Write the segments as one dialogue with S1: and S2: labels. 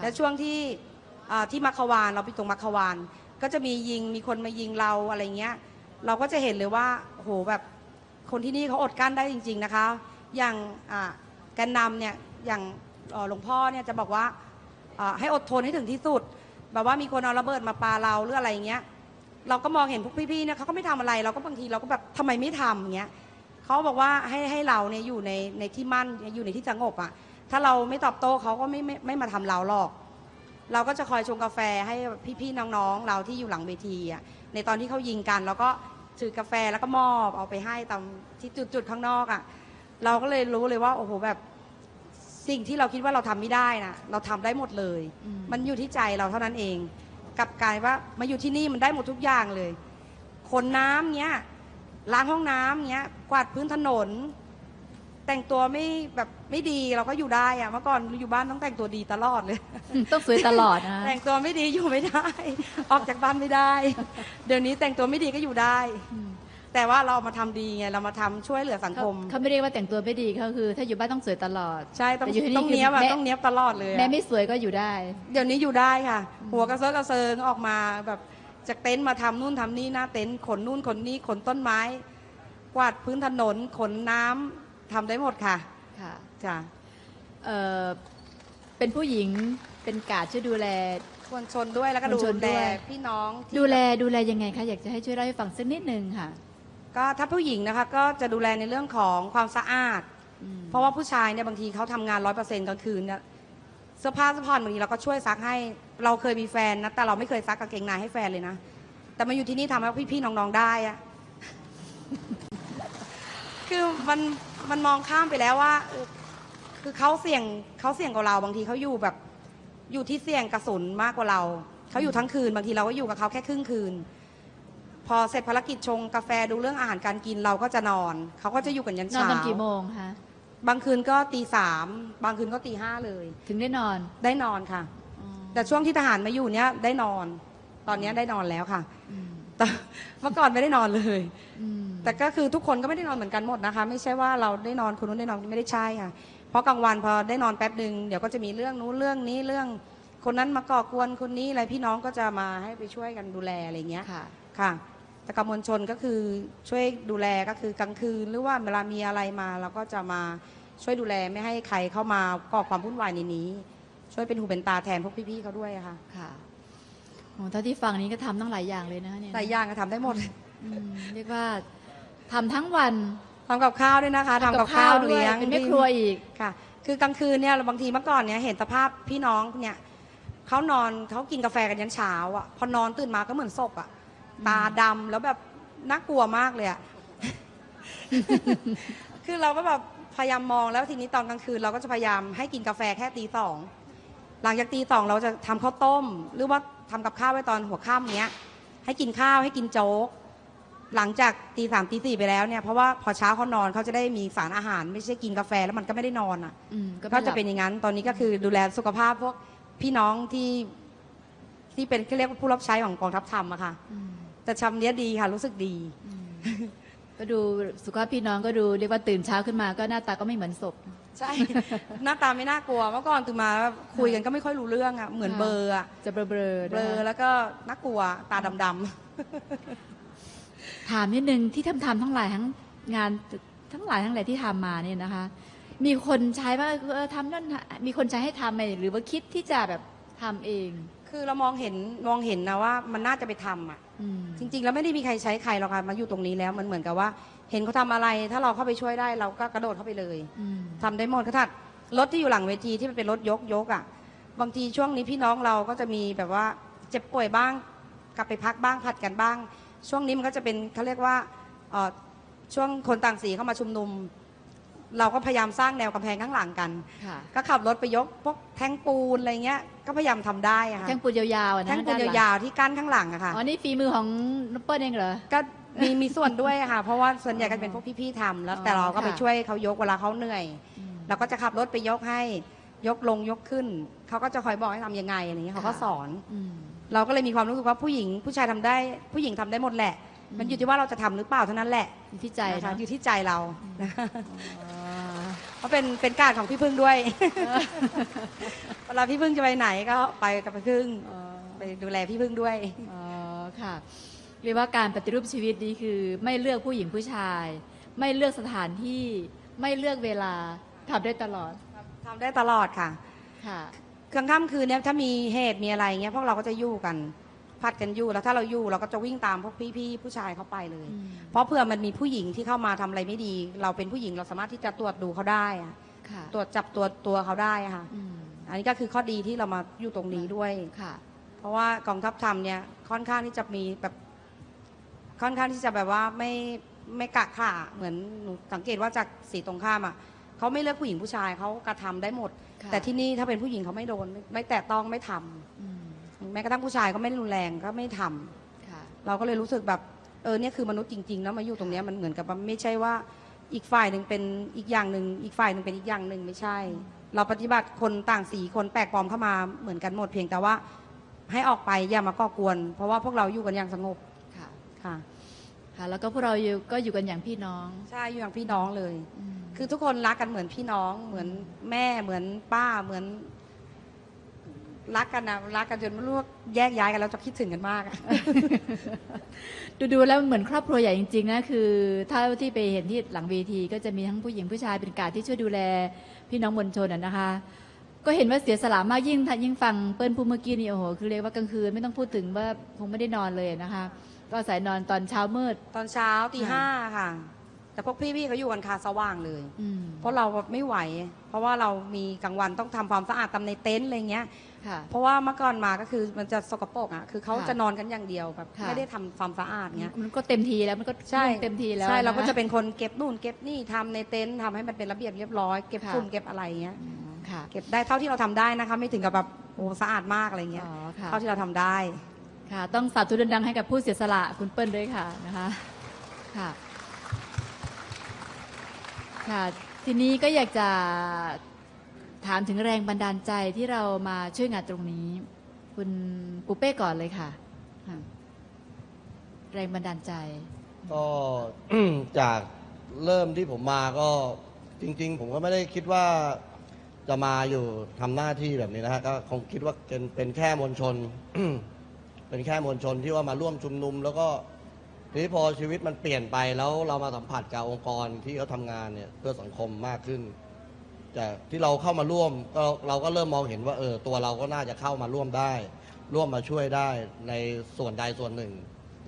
S1: ค่ะ
S2: และช่วงที่อ่าที่มัคควานเราไปตรงมัคควานก็จะมียิงมีคนมายิงเราอะไรเงี้ย เราก็จะเห็นเลยว่าโหแบบคนที่นี่เขาอดกั้นได้จริง ๆนะคะ อย่างอ่าแกนนำเนี่ยอย่างเอ่อหลวงพ่อเนี่ยจะบอกว่าอ่าให้อดทนให้ถึงที่สุด แบบว่ามีคนเอาระเบิดมาปาเราหรืออะไรเงี้ย เราก็มองเห็นพวกพี่ๆเนี่ยเขาก็ไม่ทำอะไร เราก็บางทีเราก็แบบทำไมไม่ทำอย่างเงี้ยเขาบอกว่าให้ให้เราเนี่ยอยู่ในในที่มั่นอยู่ในที่สงบอะ ถ้าเราไม่ตอบโต้เขาก็ไม่ไม่ไม่มาทำเราหรอก เราก็จะคอยชงกาแฟให้พี่ๆน้องๆ เราที่อยู่หลังเวทีอะในตอนที่เขายิงกันเราก็ถือกาแฟแล้วก็มอบเอาไปให้ตามที่จุดๆข้างนอกอะเราก็เลยรู้เลยว่าโอ้โหแบบสิ่งที่เราคิดว่าเราทำไม่ได้นะเราทำได้หมดเลย
S1: อืม
S2: มันอยู่ที่ใจเราเท่านั้นเองกลับกลายว่ามาอยู่ที่นี่มันได้หมดทุกอย่างเลย ขนน้ำเงี้ยล้างห้องน้ำเงี้ย กวาดพื้นถนน แต่งตัวไม่แบบไม่ดีเราก็อยู่ได้อะเมื่อก่อนอยู่บ้านต้องแต่งตัวดีตลอดเลย
S1: อืมต้องสวยตลอดนะคะ
S2: แต่งตัวไม่ดีอยู่ไม่ได้ ออกจากบ้านไม่ได้ เดี๋ยวนี้แต่งตัวไม่ดีก็อยู่ได้
S1: อืม
S2: แต่ว่าเรามาทำดีไงเรามาทำช่วยเหลือสัง
S1: เขา
S2: คม
S1: เขาไม่เรียกว่าแต่งตัวไม่ดีเขาคือ ถ้าอยู่บ้านต้องสวยตลอด
S2: ใช่ต้อง
S1: แต่อยู่ที่นี่
S2: ต้อง
S1: คือ
S2: เนี้ยบอะ
S1: แม่
S2: ต้องเนี้ยบตลอดเลยอะ
S1: แม้ไม่สวยก็อยู่ได้
S2: เดี๋ยวนี้อยู่ได้ค่ะ หัวกระเซาะกระเซิงออกมาแบบจากเต็นท์มาทำนู่นทำนี่หน้าเต็นท์ขนนู่นขนนี่ขนต้นไม้ กวาดพื้นถนนขนน้ำ ทำได้หมดค่ะ
S1: ค่ะ
S2: จ้ะ
S1: เอ่อเป็นผู้หญิงเป็นกาดช่วยดูแล
S2: มวลชนด้วยแล้วก็
S1: มวลชน
S2: ดูแล
S1: ด้วย
S2: พี่น้องที่
S1: ดูแลดูแลยังไงคะอยากจะให้ช่วยเล่าให้ฟังสักนิดนึงค่ะ
S2: ก็ถ้าผู้หญิงนะคะก็จะดูแลในเรื่องของความสะอาด
S1: อืม
S2: เพราะว่าผู้ชายเนี่ยบางทีเขาทำงานร้อยเปอร์เซ็นต์กลางคืนเนี่ยเสื้อผ้าเสื้อผ่อนบางทีเราก็ช่วยซักให้เราเคยมีแฟนนะแต่เราไม่เคยซักกางเกงในให้แฟนเลยนะ แต่มาอยู่ที่นี่ทำให้พี่ๆน้องๆได้อะ คือมัน มันมองข้ามไปแล้วว่าเออคือเขาเสี่ยงเขาเสี่ยงกว่าเราบางทีเขาอยู่แบบอยู่ที่เสี่ยงกระสุนมากกว่าเราเขาอยู่ทั้งคืนบางทีเราก็อยู่กับเขาแค่ครึ่งคืน พอเสร็จภารกิจชงกาแฟดูเรื่องอาหารการกินเราก็จะนอนเขาก็จะอยู่กันยัน
S1: นอน
S2: เช้า
S1: กันกี่โมงคะ
S2: บางคืนก็ตีสามบางคืนก็ตีห้าเลย
S1: ถึงได้นอน
S2: ได้นอนค่ะ
S1: อ๋อ
S2: แต่ช่วงที่ทหารมาอยู่เนี้ยได้นอน ตอนเนี้ยได้นอนแล้วค่ะ
S1: อืม
S2: แต่เมื่อก่อนไม่ได้นอนเลย
S1: อืม
S2: แต่ก็คือทุกคนก็ไม่ได้นอนเหมือนกันหมดนะคะ ไม่ใช่ว่าเราได้นอนคนนู้นได้นอนไม่ได้ใช่ค่ะ เพราะกลางวันพอได้นอนแป๊บหนึ่งเดี๋ยวก็จะมีเรื่องนู้นเรื่องนี้เรื่อง คนนั้นมาก่อกวนคนนี้อะไรพี่น้องก็จะมาให้ไปช่วยกันดูแลอะไรเงี้ย
S1: ค่ะ
S2: ค่ะแต่กำมวลชนก็คือช่วยดูแลก็คือกลางคืน หรือว่าเวลามีอะไรมาเราก็จะมาช่วยดูแลไม่ให้ใครเข้ามาก่อความวุ่นวายในนี้ ช่วยเป็นหูเป็นตาแทนพวกพี่ๆเขาด้วยอะค่ะ
S1: ค่ะ โอ้ถ้าที่ฟังนี้ก็ทำตั้งหลายอย่างเลยนะคะเนี่ย
S2: หลายอย่างก็ทำได้หมด
S1: อืมเรียกว่าทำทั้งวัน
S2: ทำกับข้าวด้วยนะคะทำกับข้าว
S1: ด้วย
S2: เลี้ยง
S1: เป็นแม่ครัวอีก
S2: ค่ะ คือกลางคืนเนี่ยบางทีเมื่อก่อนเนี่ยเห็นสภาพพี่น้องเนี่ยเขานอนเขากินกาแฟกันยันเช้าอะพอนอนตื่นมาก็เหมือนศพอะตาดำแล้วแบบน่ากลัวมากเลยอะ คือเราก็แบบพยายามมองแล้วทีนี้ตอนกลางคืนเราก็จะพยายามให้กินกาแฟแค่ตีสอง หลังจากตีสองเราจะทำข้าวต้ม หรือว่า ทำกับข้าวไว้ตอนหัวค่ำเนี้ย ให้กินข้าวให้กินโจ๊ก หลังจากตีสามตีสี่ไปแล้วเนี่ยเพราะว่าพอเช้าเขานอนเขาจะได้มีสารอาหาร ไม่ใช่กินกาแฟแล้วมันก็ไม่ได้นอนอะ
S1: อืมก็
S2: ก็
S1: ไม่ห
S2: จะ
S1: ลับ
S2: เป็นอย่างนั้น ตอนนี้ก็คือดูแลสุขภาพพวกพี่น้องที่ที่เป็นเขาเรียกว่าผู้รับใช้ของกองทัพธรรมอะค่ะ
S1: อืม
S2: แต่ชำเนี้ยดีค่ะรู้สึกดี
S1: อืมก็ดูสุขภาพพี่น้องก็ดูเรียกว่าตื่นเช้าขึ้นมาก็หน้าตาก็ไม่เหมือนศพ
S2: ใช่ หน้าตาไม่น่ากลัว เมื่อก่อนตื่นมาคุยกันก็ไม่ค่อยรู้เรื่องอะเหมือน
S1: ค่ะ
S2: เบลอร์อะ
S1: จะเบลอๆ
S2: เบล
S1: นะ
S2: อ
S1: คะ
S2: แล้วก็น่ากลัว ตาดำ
S1: ถามนิดนึงที่ทำทำทั้งหลายทั้งงานทั้งหลายทั้งหลายที่ทำมาเนี่ยนะคะ มีคนใช้ว่าเออทำนั่นมีคนใช้ให้ทำไหมหรือว่าคิดที่จะแบบทำเอง
S2: ๆคือเรามองเห็นมองเห็นนะว่ามันน่าจะไปทำอะ
S1: อืม
S2: จริง ๆ แล้วไม่ได้มีใครใช้ใครหรอกค่ะมาอยู่ตรงนี้แล้วมันเหมือนกับว่า เห็นเขาทำอะไร ถ้าเราเข้าไปช่วยได้เราก็กระโดดเข้าไปเลย
S1: อืม
S2: ทำได้หมดขนาดรถที่อยู่หลังเวทีที่มันเป็นรถยกยกอะบางทีช่วงนี้พี่น้องเราก็จะมีแบบว่าเจ็บป่วยบ้าง กลับไปพักบ้างผัดกันบ้าง ช่วงนี้มันก็จะเป็นเขาเรียกว่าเอ่อช่วงคนต่างสีเข้ามาชุมนุม เราก็พยายามสร้างแนวกำแพงข้างหลังกัน
S1: ค่ะ
S2: ก็ขับรถไปยกพวกแท่งปูนอะไรเงี้ยก็พยายามทำได้อะค่ะ
S1: แท่งปูนยาวๆอะนะ
S2: แท่งปูน
S1: ด้หลั
S2: ยาวๆที่กั้นข้างหลังอะค่ะ
S1: อ๋อนี่ฝีมือของนปเปิลเองเหรอ
S2: ก็ มีมีส่วนด้วยอะค่ะ เพราะว่าส่วนใหญ่ก็จะเป็นพวกพี่ๆทำแล้ว แต่เราก็ไป
S1: ค่ะ
S2: ช่วยเขายกเวลาเขาเหนื่อย
S1: อืม
S2: เราก็จะขับรถไปยกให้ยกลงยกขึ้น เขาก็จะคอยบอกให้ทำยังไงอะไรเงี้ยเขาก็
S1: ค่ะ
S2: สอน
S1: อืม
S2: เราก็เลยมีความรู้สึกว่าผู้หญิงผู้ชายทำได้ ผู้หญิงทำได้หมดแหละ
S1: อืม
S2: มันอยู่ที่ว่าเราจะทำหรือเปล่าเท่านั้นแหละ
S1: อยู่ที่ใจ
S2: นะคะ
S1: เนาะ
S2: อยู่ที่ใจเรา
S1: อ๋อ
S2: เพราะเป็นเป็นการของพี่พึ่งด้วยเวลาพี่พึ่งจะไปไหนก็ไปกับพี่พึ่ง
S1: อ๋อ
S2: ไปดูแลพี่พึ่งด้วย
S1: อ๋อค่ะ เรียกว่าการปฏิรูปชีวิตนี้คือ ไม่เลือกผู้หญิงผู้ชาย ไม่เลือกสถานที่ ไม่เลือกเวลาทำได้ตลอด
S2: ทำได้ตลอดค่ะ
S1: ค่ะ
S2: กลางค่ำคืนเนี่ยถ้ามีเหตุมีอะไรเงี้ยพวกเราก็จะอยู่กันผัดกันอยู่แล้วถ้าเราอยู่เราก็จะวิ่งตามพวกพี่ๆผู้ชายเข้าไปเลย
S1: อืม
S2: เพราะเผื่อมันมีผู้หญิงที่เข้ามาทำอะไรไม่ดี เราเป็นผู้หญิงเราสามารถที่จะตรวจดูเขาได้อะ
S1: ค่ะ
S2: ตรวจจับตัวตัวเขาได้อะค่ะ
S1: อืม
S2: อันนี้ก็คือข้อดีที่เรามาอยู่ตรงนี้ด้วย
S1: ค่ะ
S2: เพราะว่ากองทัพธรรมเนี่ยค่อนข้างที่จะมีแบบ ค่อนข้างที่จะแบบว่าไม่ไม่กะข่าเหมือนหนูสังเกตว่าจากสีตรงข้ามอะเขาไม่เลือกผู้หญิงผู้ชายเขากระทำได้หมด
S1: ค่ะ
S2: แต่ที่นี่ถ้าเป็นผู้หญิงเขาไม่โดนไม่แตะต้องไม่ทำ
S1: อืม
S2: แม้กระทั่งผู้ชายก็ไม่รุนแรงก็ไม่ทำ
S1: ค่ะ
S2: เราก็เลยรู้สึกแบบเออเนี่ยคือมนุษย์จริงๆแล้วมาอยู่ตรงเนี้ยมันเหมือนกับว่าไม่ใช่ว่าอีกฝ่ายหนึ่งเป็นอีกอย่างหนึ่งอีกฝ่ายหนึ่งเป็นอีกอย่างหนึ่งไม่ใช่ เราปฏิบัติคนต่างสีคนแปลกปลอมเข้ามาเหมือนกันหมดเพียงแต่ว่าให้ออกไปอย่ามาก่อกวน เพราะว่าพวกเราอยู่กันอย่างสงบ
S1: ค่ะ
S2: ค่ะ
S1: ค่ะ แล้วก็พวกเราอยู่ก็อยู่กันอย่างพี่น้อง
S2: ใช่อยู่อย่างพี่น้องเลย
S1: ม
S2: คือทุกคนรักกันเหมือนพี่น้อง เหมือนแม่เหมือนป้าเหมือน รักกันนะรักกันจนไม่รู้ว่าแยกย้ายกันแล้วจะคิดถึงกันมากอะ
S1: ดูดูๆแล้วเหมือนครอบครัวใหญ่จริงๆนะคือถ้าที่ไปเห็นที่หลังเวทีก็จะมีทั้งผู้หญิงผู้ชายเป็นการที่ช่วยดูแลพี่น้องมวลชนนะนะคะ ก็เห็นว่าเสียสละมากยิ่งยิ่งฟังเปิ้ลพูดเมื่อกี้นี่โอ้โหคือเรียกว่ากลางคืนไม่ต้องพูดถึงว่าคงไม่ได้นอนเลยนะคะ ก็อาศัยนอนตอนเช้ามืด
S2: ตอนเช้าตี
S1: ค่ะ
S2: ห้าค่ะ แต่พวกพี่ๆเขาอยู่กันคาสว่างเลย
S1: อืม
S2: เพราะเราไม่ไหว เพราะว่าเรามีกลางวันต้องทำความสะอาดตามในเต็นท์อะไรเงี้ย
S1: ค่ะ
S2: เพราะว่าเมื่อก่อนมาก็คือมันจะสกปรกอะคือเขา
S1: ค่ะ
S2: จะนอนกันอย่างเดียวแบบ
S1: ค่ะ
S2: ไม่ได้ทำความสะอาดเงี้ย
S1: มันก็เต็มทีแล้วมันก็
S2: ใช่
S1: เต็มทีแล้ว
S2: ใช่เราก็
S1: น
S2: จะเป็นคนเก็บนู่นเก็บนี่ทำในเต็นท์ทำให้มันเป็นระเบียบเรียบร้อยเก็บ
S1: ค่ะ
S2: ฝุ่นเก็บอะไรเงี้ย
S1: อืมค่ะ
S2: เก็บได้เท่าที่เราทำได้นะคะ ไม่ถึงกับแบบโอ้สะอาดมากอะไรเงี้ย
S1: อ๋อค่ะ
S2: เท่าที่เราทำได้
S1: ค่ะ ต้องสาธุดังๆให้กับผู้เสียสละคุณเปิ้ลด้วยค่ะนะคะค่ะค่ะทีนี้ก็อยากจะถามถึงแรงบันดาลใจที่เรามาช่วยงานตรงนี้ คุณปูเป้ก่อนเลยค่ะะแรงบันดาลใจ
S3: ก็จากเริ่มที่ผมมาก็จริง ๆ ผมก็ไม่ได้คิดว่าจะมาอยู่ทำหน้าที่แบบนี้นะฮะก็คงคิดว่าเป็นเป็นแค่มวลชน เป็นแค่มวลชนที่ว่ามาร่วมชุมนุม แล้วก็ทีนี้พอชีวิตมันเปลี่ยนไปแล้วเรามาสัมผัสกับองค์กรที่เขาทำงานเนี่ยเพื่อสังคมมากขึ้นจากที่เราเข้ามาร่วมก็เราก็เริ่มมองเห็นว่าเออตัวเราก็น่าจะเข้ามาร่วมได้ ร่วมมาช่วยได้ในส่วนใดส่วนหนึ่ง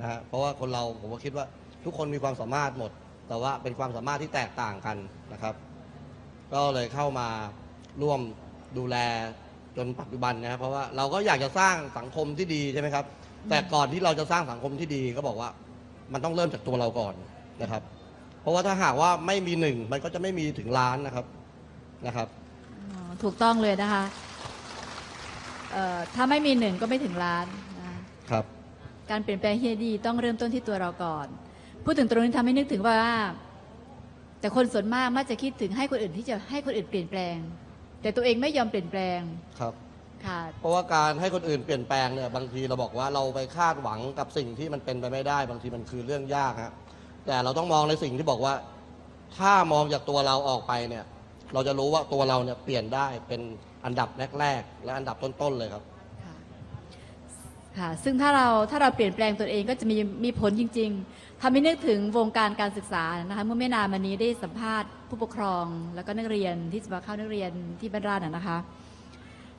S3: นะฮะเพราะว่าคนเราผมก็คิดว่าทุกคนมีความสามารถหมด แต่ว่าเป็นความสามารถที่แตกต่างกันนะครับ ก็เลยเข้ามาร่วมดูแล จนปัจจุบันนะครับเพราะว่าเราก็อยากจะสร้างสังคมที่ดีใช่ไหมครับ แต่ก่อนที่เราจะสร้างสังคมที่ดีก็บอกว่า มันต้องเริ่มจากตัวเราก่อนนะครับ เพราะว่าถ้าหากว่าไม่มีหนึ่งมันก็จะไม่มีถึงล้านนะครับนะครับ
S1: อ๋อถูกต้องเลยนะคะเอ่อถ้าไม่มีหนึ่งก็ไม่ถึงล้านนะคะ
S3: ครับ
S1: การเปลี่ยนแปลงที่ดีต้องเริ่มต้นที่ตัวเราก่อน พูดถึงตรงนี้ทำให้นึกถึงว่า แต่คนส่วนมากมักจะคิดถึงให้คนอื่นที่จะให้คนอื่นเปลี่ยนแปลง แต่ตัวเองไม่ยอมเปลี่ยนแปลง
S3: ครับ
S1: ค่ะ
S3: เพราะว่าการให้คนอื่นเปลี่ยนแปลงเนี่ยบางทีเราบอกว่าเราไปคาดหวังกับสิ่งที่มันเป็นไปไม่ได้ บางทีมันคือเรื่องยากฮะแต่เราต้องมองในสิ่งที่บอกว่า ถ้ามองจากตัวเราออกไปเนี่ย เราจะรู้ว่าตัวเราเนี่ยเปลี่ยนได้เป็นอันดับแรกๆและอันดับต้นๆเลยครับ
S1: ค่ะซึ่งถ้าเราถ้าเราเปลี่ยนแปลงตัวเองก็จะมีมีผลจริง ๆทำให้นึกถึงวงการการศึกษานะคะเมื่อไม่นานมานี้ได้สัมภาษณ์ผู้ปกครอง แล้วก็นักเรียนที่จะมาเข้านักเรียนที่บ้านราชนะนะคะ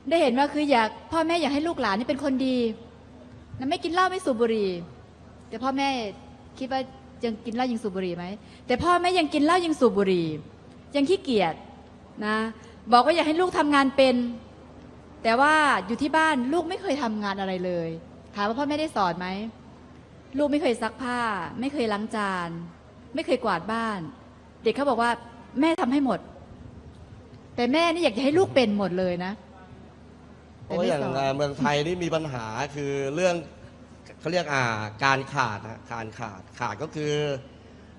S1: ได้เห็นว่าคืออยากพ่อแม่อยากให้ลูกหลานนี่เป็นคนดีนะไม่กินเหล้าไม่สูบบุหรี่แต่พ่อแม่คิดว่ายังกินเหล้ายังสูบบุหรี่ไหมแต่พ่อแม่ยังกินเหล้ายังสูบบุหรี่ยังขี้เกียจนะบอกว่าอยากให้ลูกทำงานเป็น แต่ว่าอยู่ที่บ้านลูกไม่เคยทำงานอะไรเลย ถามว่าพ่อแม่ได้สอนไหม ลูกไม่เคยซักผ้า ไม่เคยล้างจาน ไม่เคยกวาดบ้าน เด็กเขาบอกว่า แม่ทำให้หมด แต่แม่นี่อยากจะให้ลูกเป็นหมดเลยนะ
S3: เพราะว่าอย่าง
S1: แต่ไม่สอน
S3: เมืองไทยนี่มีปัญหาคือเรื่องเขาเรียกอ่าการขาดนะการขาดขาดก็คือ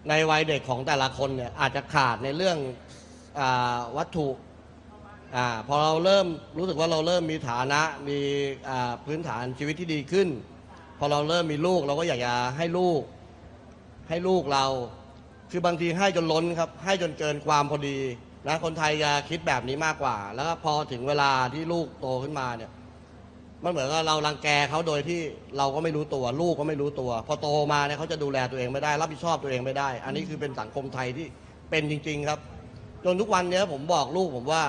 S3: ในวัยเด็กของแต่ละคนเนี่ยอาจจะขาดในเรื่องอาวัตถุ อ่าพอเราเริ่มรู้สึกว่าเราเริ่มมีฐานะมีอ่าพื้นฐานชีวิตที่ดีขึ้น พอเราเริ่มมีลูกเราก็อยากจะให้ลูก ให้ลูกเรา คือบางทีให้จนล้นครับ ให้จนเกินความพอดีนะคนไทยจะคิดแบบนี้มากกว่า แล้วก็พอถึงเวลาที่ลูกโตขึ้นมาเนี่ยมันเหมือนกับเรารังแกเขาโดยที่เราก็ไม่รู้ตัว ลูกก็ไม่รู้ตัว พอโตมาเนี่ยเขาจะดูแลตัวเองไม่ได้ รับผิดชอบตัวเองไม่ได้ อันนี้คือเป็นสังคมไทยที่เป็นจริง ๆ ครับ จนทุกวันเนี้ยผมบอกลูกผมว่า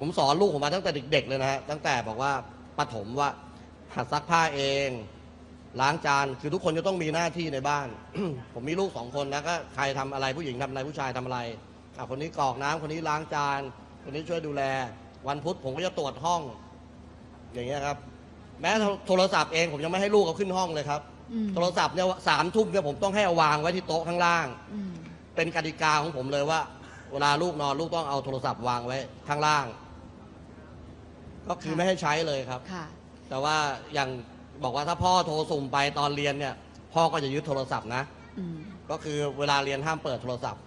S3: ผมสอนลูกผมมาตั้งแต่เด็กๆเลยนะฮะตั้งแต่บอกว่าปฐมว่าหัดซักผ้าเอง ล้างจานคือทุกคนจะต้องมีหน้าที่ในบ้าน ผมมีลูกสองคนนะก็ใครทำอะไรผู้หญิงทำอะไรผู้ชายทำอะไรอะคนนี้กรอกน้ำคนนี้ล้างจาน คนนี้ช่วยดูแล วันพุธผมก็จะตรวจห้อง อย่างเงี้ยครับ แม้โทรศัพท์เองผมยังไม่ให้ลูกเอาขึ้นห้องเลยครับ
S1: อืม
S3: โทรศัพท์เนี่ยสามทุ่มเนี่ยผมต้องให้เอาวางไว้ที่โต๊ะข้างล่าง
S1: อืม
S3: เป็นกติกาของผมเลยว่า เวลาลูกนอนลูกต้องเอาโทรศัพท์วางไว้ข้างล่าง ก็คือไม่ให้ใช้เลยครับ
S1: ค่ะ
S3: แต่ว่าอย่างบอกว่าถ้าพ่อโทรสุ่มไปตอนเรียนเนี่ย พ่อก็จะยึดโทรศัพท์นะ
S1: อืม
S3: ก็คือเวลาเรียนห้ามเปิดโทรศัพท์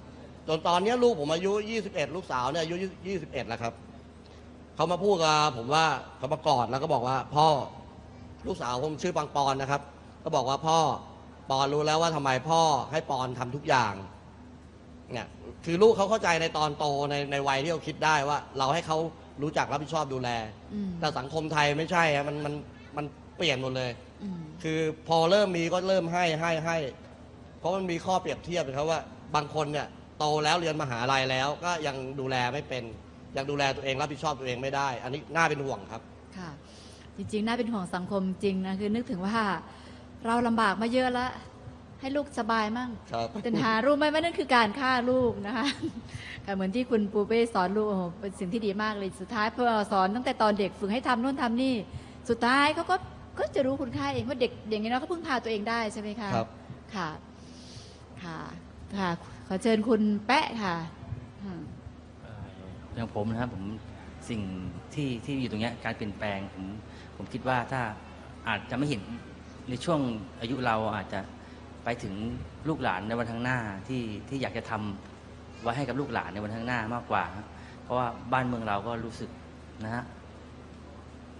S3: จนตอนเนี้ยลูกผมอายุ 21 ลูกสาวเนี่ยอายุ21 แล้วครับ เขามาพูดกับผมว่าเขามากอดแล้วก็บอกว่าพ่อลูกสาวผมชื่อปังปอนนะครับ ก็บอกว่าพ่อปอนรู้แล้วว่าทำไมพ่อให้ปอนทำทุกอย่าง เนี่ย คือลูกเขาเข้าใจในตอนโตในในวัยที่เขาคิดได้ว่า เราให้เขา รู้จักรับผิดชอบดูแล
S1: อืม
S3: แต่สังคมไทยไม่ใช่อะมันมันมันเปลี่ยนหมดเลย
S1: อืม
S3: คือพอเริ่มมีก็เริ่มให้ให้ให้ เพราะมันมีข้อเปรียบเทียบนะครับว่า บางคนเนี่ยโตแล้วเรียนมหาลัยแล้วก็ยังดูแลไม่เป็น ยังดูแลตัวเองรับผิดชอบตัวเองไม่ได้ อันนี้น่าเป็นห่วงครับ
S1: ค่ะ จริงๆ น่าเป็นห่วงสังคมจริงนะ คือนึกถึงว่าเราลำบากมาเยอะแล้ว ให้ลูกสบายมั่ง
S3: ครับ
S1: แต่หารู้ไหมว่านั่นคือการฆ่าลูกนะคะค่ะเหมือนที่คุณปูเป้สอนลูกโอ้โหเป็นสิ่งที่ดีมากเลยสุดท้ายพอเราสอนตั้งแต่ตอนเด็กฝึกให้ทำโน่นทำนี่ สุดท้ายเขาก็ก็จะรู้คุณค่าเองว่าเด็กอย่างนี้เนาะเขาพึ่งพาตัวเองได้ใช่ไหมคะ
S3: ครับ
S1: ค่ะค่ะค่ะขอเชิญคุณแปะค่ะอืม
S4: เอ่ออย่างผมนะครับผมสิ่งที่ที่อยู่ตรงเนี้ยการเปลี่ยนแปลงผมผมคิดว่าถ้าอาจจะไม่เห็นในช่วงอายุเราอาจจะ ไปถึงลูกหลานในวันข้างหน้าที่ที่อยากจะทำไว้ให้กับลูกหลานในวันข้างหน้ามากกว่า เพราะว่าบ้านเมืองเราก็รู้สึกนะฮะ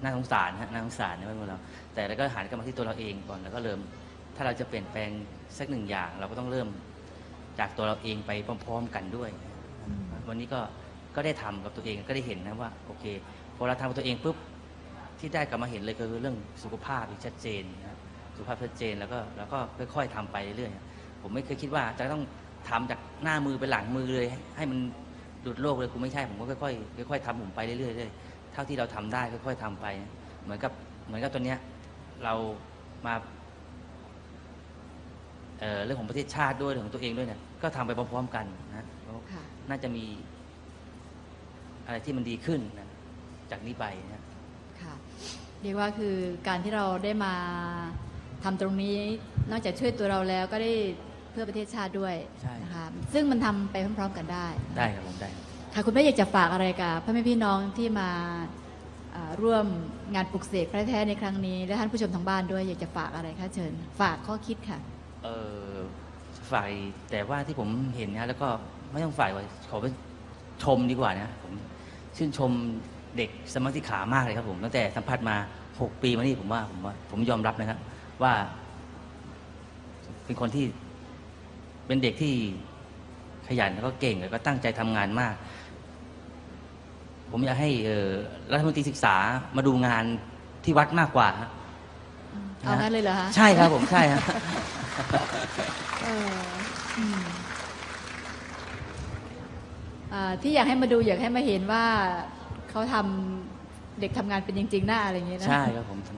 S4: น่าสงสารฮะน่าสงสารในบ้านเมืองเรา แต่เราก็หันกลับมาที่ตัวเราเองก่อนแล้วก็เริ่ม ถ้าเราจะเปลี่ยนแปลงสักหนึ่งอย่าง เราก็ต้องเริ่มจากตัวเราเองไปพร้อม ๆ กันด้วย วันนี้ก็ก็ได้ทำกับตัวเองก็ได้เห็นนะว่าโอเคพอเราทำกับตัวเองปุ๊บที่ได้กลับมาเห็นเลยก็คือเรื่องสุขภาพที่ชัดเจนนะ สุขภาพชัดเจนแล้วก็แล้วก็ค่อยๆทำไปเรื่อยๆผมไม่เคยคิดว่าจะต้องทำจากหน้ามือไปหลังมือเลย ให้ให้มันหลุดโลกเลยกูไม่ใช่ผมก็ค่อยๆค่อยๆทำผมไปเรื่อยๆเรื่อยๆเท่าที่เราทำได้ค่อยๆทำไป เหมือนกับเหมือนกับตัวเนี้ยเรามาเอ่อเรื่องของประเทศชาติด้วยเรื่องของตัวเองด้วยเนี่ยก็ทำไปพร้อมๆกันนะ
S1: ค่ะ
S4: น่าจะมีอะไรที่มันดีขึ้นนะจากนี้ไปนะ
S1: ค่ะเรียกว่าคือการที่เราได้มา ทำตรงนี้นอกจากช่วยตัวเราแล้วก็ได้เพื่อประเทศชาติด้วย
S4: ใช่
S1: นะคะซึ่งมันทำไปพร้อมๆกันได้
S4: ได้ครับผมได้ครับ
S1: ค่ะคุณแม่อยากจะฝากอะไรกับพ่อแม่พี่น้องที่มาอ่าร่วมงานปลุกเสกพระแท้ในครั้งนี้ และท่านผู้ชมทางบ้านด้วยอยากจะฝากอะไรคะเชิญ ฝากข้อคิดค่ะ
S4: เออฝ่ายแต่ว่าที่ผมเห็นนะแล้วก็ไม่ต้องฝ่ายว่าขอเป็นชมดีกว่านะผมชื่นชมเด็กสมาธิขามากเลยครับผมตั้งแต่สัมผัสมา 6 ปีมานี่ผมว่าผมว่าผมยอมรับนะครับ ว่า เป็นคนที่เป็นเด็กที่ขยันแล้วก็เก่งแล้วก็ตั้งใจทำงานมาก ผมอยากให้เอ่อรัฐมนตรีศึกษามาดูงานที่วัดมากกว่าฮะ
S1: เอางั้นเลยเหรอคะ
S4: ใช่ครับผมใช่ฮะ
S1: เอออืมอ่าที่อยากให้มาดูอยากให้มาเห็นว่าเขาทำเด็กทำงานเป็นจริง ๆ หน้าอะไรอย่างเงี้ยนะ
S4: ใช่ครับผม